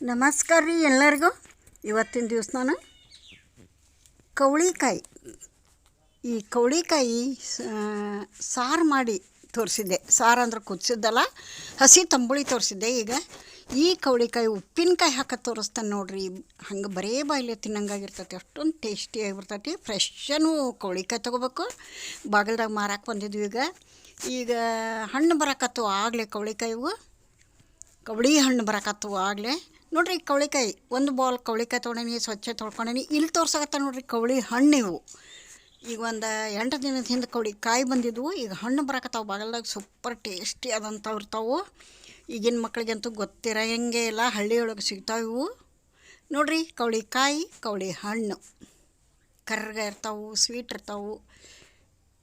ನಮಸ್ಕಾರ ರೀ ಎಲ್ಲರಿಗೂ. ಇವತ್ತಿನ ದಿವಸ ನಾನು ಕವಳಿಕಾಯಿ ಈ ಕವಳಿಕಾಯಿ ಸಾರು ಮಾಡಿ ತೋರಿಸಿದ್ದೆ. ಸಾರು ಅಂದ್ರೆ ಕುದಿಸಿದ್ದಲ್ಲ, ಹಸಿ ತಂಬುಳಿ ತೋರಿಸಿದ್ದೆ ಈಗ. ಈ ಕವಳಿಕಾಯಿ ಉಪ್ಪಿನಕಾಯಿ ಹಾಕಿ ತೋರಿಸ್ತಾನೆ ನೋಡ್ರಿ. ಹಂಗೆ ಬರೇ ಬಾಯಿಲೆ ತಿನ್ನಂಗಾಗಿರ್ತೈತಿ. ಅಷ್ಟೊಂದು ಟೇಸ್ಟಿಯಾಗಿರ್ತೈತಿ ಫ್ರೆಶನು ಕವಳಿಕಾಯಿ ತೊಗೋಬೇಕು. ಬಾಗಿಲ್ದಾಗ ಮಾರಕ್ಕೆ ಬಂದಿದ್ವಿ ಈಗ. ಈಗ ಹಣ್ಣು ಬರಕತ್ತು ಆಗಲೇ ಕವಳಿಕಾಯಿವು ಕವಳಿ ಹಣ್ಣು ಬರಕತ್ತವು ಆಗಲೇ. ನೋಡ್ರಿ ಕವಳಿಕಾಯಿ, ಒಂದು ಬಾಲ್ ಕವಳಿಕಾಯಿ ತೊಗೊಂಡೀನಿ ಸ್ವಚ್ಛ ತೊಳ್ಕೊಂಡೀನಿ. ಇಲ್ಲಿ ತೋರ್ಸಕತ್ತ ನೋಡ್ರಿ ಕವಳಿ ಹಣ್ಣು ಇವು. ಈಗ ಒಂದು ಎಂಟು ದಿನದ ಹಿಂದೆ ಕವಳಿ ಕಾಯಿ ಬಂದಿದ್ವು. ಈಗ ಹಣ್ಣು ಬರಕತ್ತಾವ. ಬಾಗಲ್ದಾಗ ಸೂಪರ್ ಟೇಸ್ಟಿ ಆದಂಥವು ಇರ್ತಾವೆ. ಈಗಿನ ಮಕ್ಳಿಗಂತೂ ಹೆಂಗೆ ಇಲ್ಲ. ಹಳ್ಳಿಯೊಳಗೆ ಸಿಗ್ತಾವೆ ಇವು. ನೋಡ್ರಿ ಕವಳಿ ಕಾಯಿ ಕವಳಿ ಹಣ್ಣು. ಕರ್ರಗ ಇರ್ತಾವು ಸ್ವೀಟ್ ಇರ್ತಾವೆ.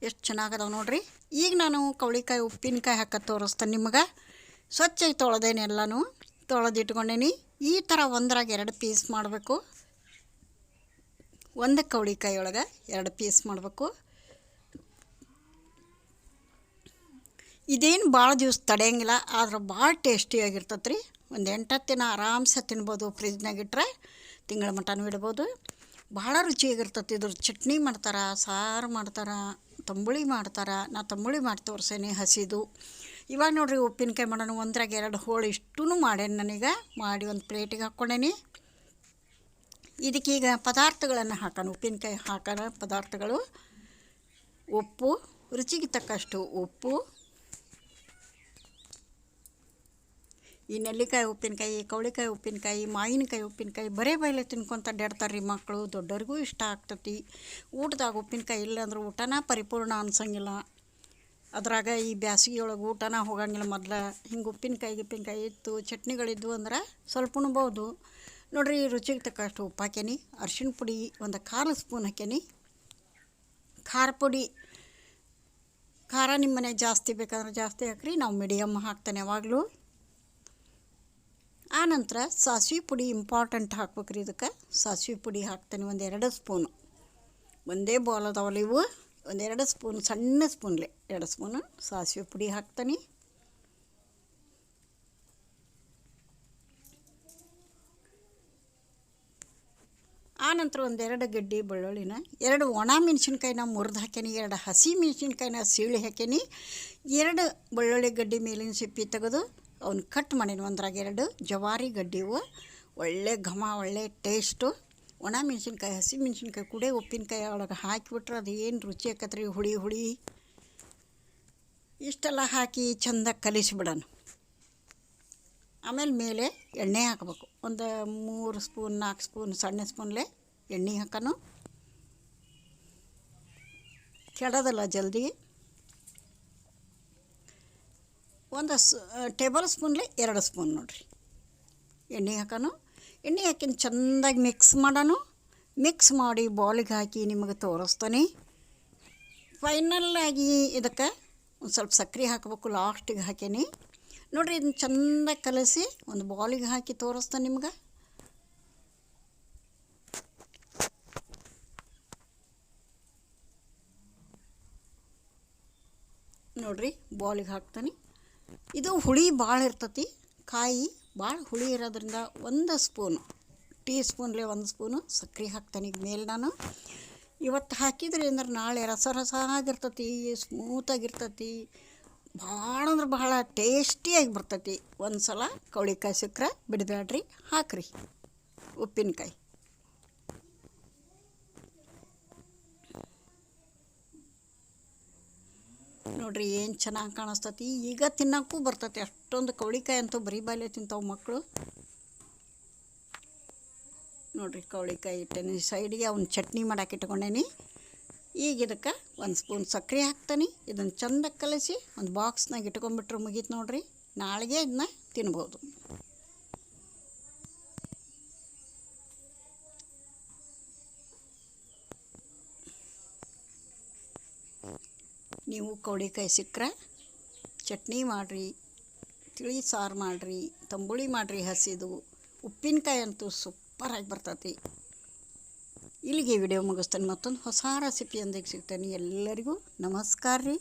ಎಷ್ಟು ಚೆನ್ನಾಗದಾವೆ ನೋಡ್ರಿ. ಈಗ ನಾನು ಕವಳಿಕಾಯಿ, ಉಪ್ಪಿನಕಾಯಿ ಹಾಕಿ ತೋರಿಸ್ತೇನೆ ನಿಮಗೆ. ಸ್ವಚ್ಛ ಎಲ್ಲನೂ. ತೊಳೆದಿಟ್ಕೊಂಡೇನಿ. ಈ ಥರ ಒಂದ್ರಾಗ ಎರಡು ಪೀಸ್ ಮಾಡಬೇಕು. ಒಂದು ಕವಳಿಕಾಯಿ ಒಳಗೆ ಎರಡು ಪೀಸ್ ಮಾಡಬೇಕು. ಇದೇನು ಭಾಳ ದಿವ್ಸ ತಡೆಯಂಗಿಲ್ಲ, ಆದ್ರೆ ಭಾಳ ಟೇಸ್ಟಿಯಾಗಿರ್ತೈತೆ ರೀ ಒಂದು ಎಂಟತ್ತು ದಿನ ಆರಾಮ್ಸೆ ತಿನ್ಬೋದು ಫ್ರಿಜ್ನಾಗ ಇಟ್ಟರೆ ತಿಂಗಳ ಮಟನೂ ಇಡ್ಬೋದು ಭಾಳ ರುಚಿಯಾಗಿರ್ತೈತಿ ಇದ್ರ. ಚಟ್ನಿ ಮಾಡ್ತಾರೆ, ಸಾರು ಮಾಡ್ತಾರೆ, ತಂಬುಳಿ ಮಾಡ್ತಾರೆ. ನಾ ತಂಬುಳಿ ಮಾಡಿ ತೋರಿಸೇನಿ ಹಸಿದು. ಇವಾಗ ನೋಡ್ರಿ ಉಪ್ಪಿನಕಾಯಿ ಮಾಡೋಣ, ಒಂದ್ರಾಗ ಎರಡು ಹೋಳು ಇಷ್ಟೂ ಮಾಡೇನಿ ನನಗೆ. ಮಾಡಿ ಒಂದು ಪ್ಲೇಟಿಗೆ ಹಾಕ್ಕೊಂಡೇನಿ. ಇದಕ್ಕೀಗ ಪದಾರ್ಥಗಳನ್ನು ಹಾಕೋಣ, ಉಪ್ಪಿನಕಾಯಿ ಹಾಕೋಣ ಪದಾರ್ಥಗಳು. ಉಪ್ಪು, ರುಚಿಗೆ ತಕ್ಕಷ್ಟು ಉಪ್ಪು. ಈ ನೆಲ್ಲಿಕಾಯಿ ಉಪ್ಪಿನಕಾಯಿ ಕವಳಿಕಾಯಿ ಉಪ್ಪಿನಕಾಯಿ, ಮಾವಿನಕಾಯಿ ಉಪ್ಪಿನಕಾಯಿ ಬರೇ ಬಯಲೆ ತಿನ್ಕೊಂತ ಅಡ್ಡಾಡ್ತಾರೆ ರೀ ಮಕ್ಕಳು ದೊಡ್ಡವ್ರಿಗೂ ಇಷ್ಟ ಆಗ್ತತಿ. ಊಟದಾಗ ಉಪ್ಪಿನಕಾಯಿ ಇಲ್ಲಾಂದ್ರೆ ಊಟನ ಪರಿಪೂರ್ಣ ಅನ್ಸಂಗಿಲ್ಲ. ಅದ್ರಾಗ ಈ ಬ್ಯಾಸಿಗೆ ಒಳಗೆ ಊಟನ ಹೋಗಂಗಿಲ್ಲ ಮೊದ್ಲು. ಹಿಂಗೆ ಉಪ್ಪಿನಕಾಯಿ, ಗಿಪ್ಪಿನಕಾಯಿ ಇತ್ತು, ಚಟ್ನಿಗಳಿದ್ವು ಅಂದ್ರೆ ಸ್ವಲ್ಪ ಉಣ್ಬೋದು. ನೋಡ್ರಿ ರುಚಿಗೆ ತಕ್ಕಷ್ಟು ಉಪ್ಪು ಹಾಕೇನಿ ಅರ್ಶಿಣ ಪುಡಿ ಒಂದು ಖಾರದ ಸ್ಪೂನ್ ಹಾಕೇನಿ ಖಾರ ಪುಡಿ, ಖಾರ ನಿಮ್ಮ ಮನೆ ಜಾಸ್ತಿ ಬೇಕಂದ್ರೆ ಜಾಸ್ತಿ ಹಾಕ್ರಿ, ನಾವು ಮೀಡಿಯಮ್ ಹಾಕ್ತಾನೆ ಯಾವಾಗಲೂ. ಆನಂತರ ಸಾಸಿವೆ ಪುಡಿ ಇಂಪಾರ್ಟೆಂಟ್ ಹಾಕ್ಬೇಕ್ರಿ ಇದಕ್ಕೆ. ಸಾಸಿವೆ ಪುಡಿ ಹಾಕ್ತೇನೆ ಒಂದು ಎರಡು ಸ್ಪೂನು. ಒಂದೇ ಬಾಲ್ ಅದಾವಲ್ಲ ಇವು. ಒಂದೆರಡು ಸ್ಪೂನ್, ಸಣ್ಣ ಸ್ಪೂನ್ಲೆ ಎರಡು ಸ್ಪೂನು ಸಾಸಿವೆ ಪುಡಿ ಹಾಕ್ತಾನೆ. ಆನಂತರ ಒಂದೆರಡು ಗಡ್ಡಿ ಬೆಳ್ಳುಳ್ಳಿನ, ಎರಡು ಒಣ ಮೆಣಸಿನ್ಕಾಯಿನ ಮುರಿದು ಹಾಕ್ಯಾನಿ, ಎರಡು ಹಸಿ ಮೆಣಸಿನ್ಕಾಯಿನ ಸೀಳಿ ಹಾಕೇನಿ ಎರಡು ಬೆಳ್ಳುಳ್ಳಿ ಗಡ್ಡಿ ಮೇಲಿನ ಸಿಪ್ಪಿ ತೆಗೆದು ಅವನ್ನ ಕಟ್ ಮಾಡೀನಿ ಒಂದ್ರಾಗ ಎರಡು ಜವಾರಿ ಗಡ್ಡಿವು ಒಳ್ಳೆ ಘಮ, ಒಳ್ಳೆ ಟೇಸ್ಟು ಒಣ ಮೆಣಸಿನ್ಕಾಯಿ ಹಸಿ ಮೆಣಸಿನ್ಕಾಯಿ ಕುಡೆ ಉಪ್ಪಿನಕಾಯಿ ಒಳಗೆ ಹಾಕಿಬಿಟ್ರೆ ಅದು ಏನು ರುಚಿ ಆಕತ್ರಿ, ಹುಳಿ ಹುಳಿ. ಇಷ್ಟೆಲ್ಲ ಹಾಕಿ ಚೆಂದ ಕಲಿಸಿಬಿಡೋಣ. ಆಮೇಲೆ ಮೇಲೆ ಎಣ್ಣೆ ಹಾಕಬೇಕು. ಒಂದು ಮೂರು ಸ್ಪೂನ್, ನಾಲ್ಕು ಸ್ಪೂನ್, ಸಣ್ಣ ಸ್ಪೂನ್ಲೆ ಎಣ್ಣೆ ಹಾಕೋನು ಕೆಡೋದಲ್ಲ ಜಲ್ದಿ. ಒಂದು ಸ್, ಟೇಬಲ್ ಸ್ಪೂನ್ಲೆ ಎರಡು ಸ್ಪೂನ್ ನೋಡಿರಿ. ಎಣ್ಣೆ ಹಾಕೋನು ಎಣ್ಣೆ ಹಾಕಿನ ಚೆಂದಾಗಿ ಮಿಕ್ಸ್ ಮಾಡೋಣ ಮಿಕ್ಸ್ ಮಾಡಿ ಬಾಲಿಗೆ ಹಾಕಿ ನಿಮಗೆ ತೋರಿಸ್ತಾನೆ. ಫೈನಲ್ಲಾಗಿ ಇದಕ್ಕೆ ಒಂದು ಸ್ವಲ್ಪ ಸಕ್ಕರೆ ಹಾಕಬೇಕು, ಲಾಸ್ಟಿಗೆ ಹಾಕೀನಿ. ನೋಡಿರಿ ಇದನ್ನ ಚೆಂದಾಗಿ ಕಲಸಿ ಒಂದು ಬಾಲಿಗೆ ಹಾಕಿ ತೋರಿಸ್ತಾನೆ ನಿಮ್ಗೆ. ನೋಡಿರಿ, ಬಾಲಿಗೆ ಹಾಕ್ತಾನೆ. ಇದು ಹುಳಿ ಭಾಳ ಇರ್ತತಿ, ಕಾಯಿ. ಭಾಳ ಹುಳಿ ಇರೋದ್ರಿಂದ ಒಂದು ಸ್ಪೂನು ಟೀ ಸ್ಪೂನ್ಲೆ ಒಂದು ಸ್ಪೂನು ಸಕ್ಕರೆ ಹಾಕ್ತಾನೆ ಈಗ ಮೇಲೆ ನಾನು. ಇವತ್ತು ಹಾಕಿದ್ರೆ ಅಂದ್ರೆ ನಾಳೆ ರಸ ರಸ ಆಗಿರ್ತತಿ ಸ್ಮೂತಾಗಿರ್ತತಿ, ಭಾಳ ಅಂದ್ರೆ ಭಾಳ ಟೇಸ್ಟಿಯಾಗಿ ಬರ್ತತಿ. ಒಂದು ಸಲ ಕವಳಿಕಾಯಿ ಸಿಕ್ಕರೆ ಬಿಡಬೇಡ್ರಿ, ಹಾಕ್ರಿ ಉಪ್ಪಿನಕಾಯಿ. ನೋಡ್ರಿ ಏನು ಚೆನ್ನಾಗಿ ಕಾಣಿಸ್ತತಿ. ಈಗ ತಿನ್ನೋಕ್ಕೂ ಬರ್ತತಿ. ಅಷ್ಟೊಂದು ಕವಳಿಕಾಯಿ ಅಂತೂ ಬರೀ ಬಾಲ್ಯ ತಿಂತಾವೆ ಮಕ್ಕಳು ನೋಡ್ರಿ ಕವಳಿಕಾಯಿ ಇಟ್ಟೇನಿ. ಸೈಡಿಗೆ ಅವ್ನ ಚಟ್ನಿ ಮಾಡಕ್ಕೆ ಇಟ್ಕೊಂಡೇನಿ. ಈಗ ಇದಕ್ಕೆ ಒಂದು ಸ್ಪೂನ್ ಸಕ್ಕರೆ ಹಾಕ್ತಾನೆ. ಇದನ್ನು ಚಂದ ಕಲಸಿ ಒಂದು ಬಾಕ್ಸ್ನಾಗ ಇಟ್ಕೊಂಡ್ಬಿಟ್ರೆ ಮುಗೀತು ನೋಡ್ರಿ. ನಾಳೆಗೆ ಇದನ್ನ ತಿನ್ಬೋದು. ನೀವು ಕೌಡಿಕಾಯಿ ಸಿಕ್ಕರೆ ಚಟ್ನಿ ಮಾಡಿರಿ, ತಿಳಿ ಸಾರು ಮಾಡಿರಿ, ತಂಬುಳಿ ಮಾಡಿರಿ ಹಸಿದು, ಉಪ್ಪಿನಕಾಯಿ ಅಂತೂ ಸೂಪರಾಗಿ ಬರ್ತೈತಿ. ಇಲ್ಲಿಗೆ ವಿಡಿಯೋ ಮುಗಿಸ್ತೇನೆ. ಮತ್ತೊಂದು ಹೊಸ ರೆಸಿಪಿಯೊಂದಿಗೆ ಸಿಗ್ತೇನೆ. ಎಲ್ಲರಿಗೂ ನಮಸ್ಕಾರ ರೀ.